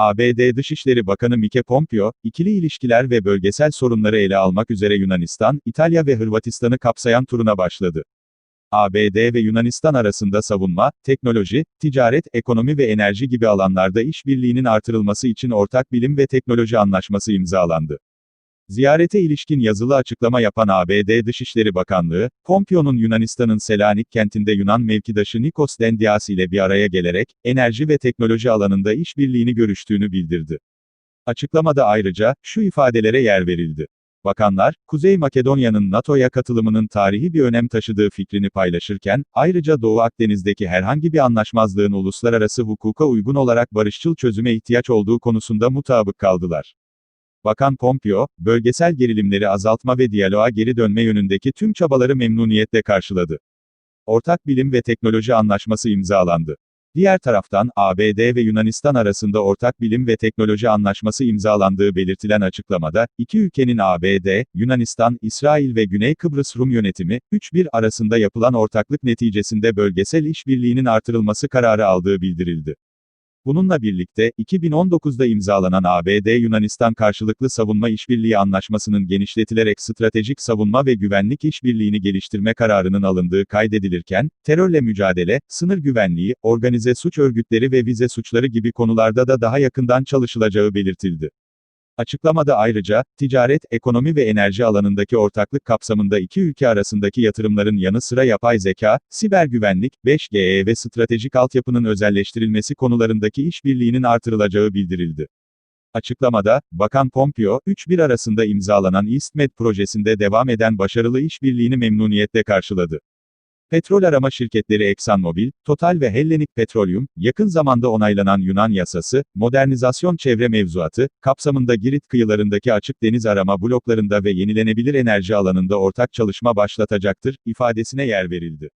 ABD Dışişleri Bakanı Mike Pompeo, ikili ilişkiler ve bölgesel sorunları ele almak üzere Yunanistan, İtalya ve Hırvatistan'ı kapsayan turuna başladı. ABD ve Yunanistan arasında savunma, teknoloji, ticaret, ekonomi ve enerji gibi alanlarda işbirliğinin artırılması için ortak bilim ve teknoloji anlaşması imzalandı. Ziyarete ilişkin yazılı açıklama yapan ABD Dışişleri Bakanlığı, Pompeo'nun Yunanistan'ın Selanik kentinde Yunan mevkidaşı Nikos Dendias ile bir araya gelerek, enerji ve teknoloji alanında işbirliğini görüştüğünü bildirdi. Açıklamada ayrıca, şu ifadelere yer verildi. Bakanlar, Kuzey Makedonya'nın NATO'ya katılımının tarihi bir önem taşıdığı fikrini paylaşırken, ayrıca Doğu Akdeniz'deki herhangi bir anlaşmazlığın uluslararası hukuka uygun olarak barışçıl çözüme ihtiyaç olduğu konusunda mutabık kaldılar. Bakan Pompeo, bölgesel gerilimleri azaltma ve diyaloğa geri dönme yönündeki tüm çabaları memnuniyetle karşıladı. Ortak bilim ve teknoloji anlaşması imzalandı. Diğer taraftan, ABD ve Yunanistan arasında ortak bilim ve teknoloji anlaşması imzalandığı belirtilen açıklamada, iki ülkenin ABD, Yunanistan, İsrail ve Güney Kıbrıs Rum yönetimi, 3-1 arasında yapılan ortaklık neticesinde bölgesel işbirliğinin artırılması kararı aldığı bildirildi. Bununla birlikte, 2019'da imzalanan ABD-Yunanistan karşılıklı savunma işbirliği anlaşmasının genişletilerek stratejik savunma ve güvenlik işbirliğini geliştirme kararının alındığı kaydedilirken, terörle mücadele, sınır güvenliği, organize suç örgütleri ve vize suçları gibi konularda da daha yakından çalışılacağı belirtildi. Açıklamada ayrıca, ticaret, ekonomi ve enerji alanındaki ortaklık kapsamında iki ülke arasındaki yatırımların yanı sıra yapay zeka, siber güvenlik, 5G ve stratejik altyapının özelleştirilmesi konularındaki işbirliğinin artırılacağı bildirildi. Açıklamada, Bakan Pompeo, 3-1 arasında imzalanan EastMed projesinde devam eden başarılı işbirliğini memnuniyetle karşıladı. Petrol arama şirketleri ExxonMobil, Total ve Hellenic Petroleum, yakın zamanda onaylanan Yunan yasası, modernizasyon çevre mevzuatı, kapsamında Girit kıyılarındaki açık deniz arama bloklarında ve yenilenebilir enerji alanında ortak çalışma başlatacaktır, ifadesine yer verildi.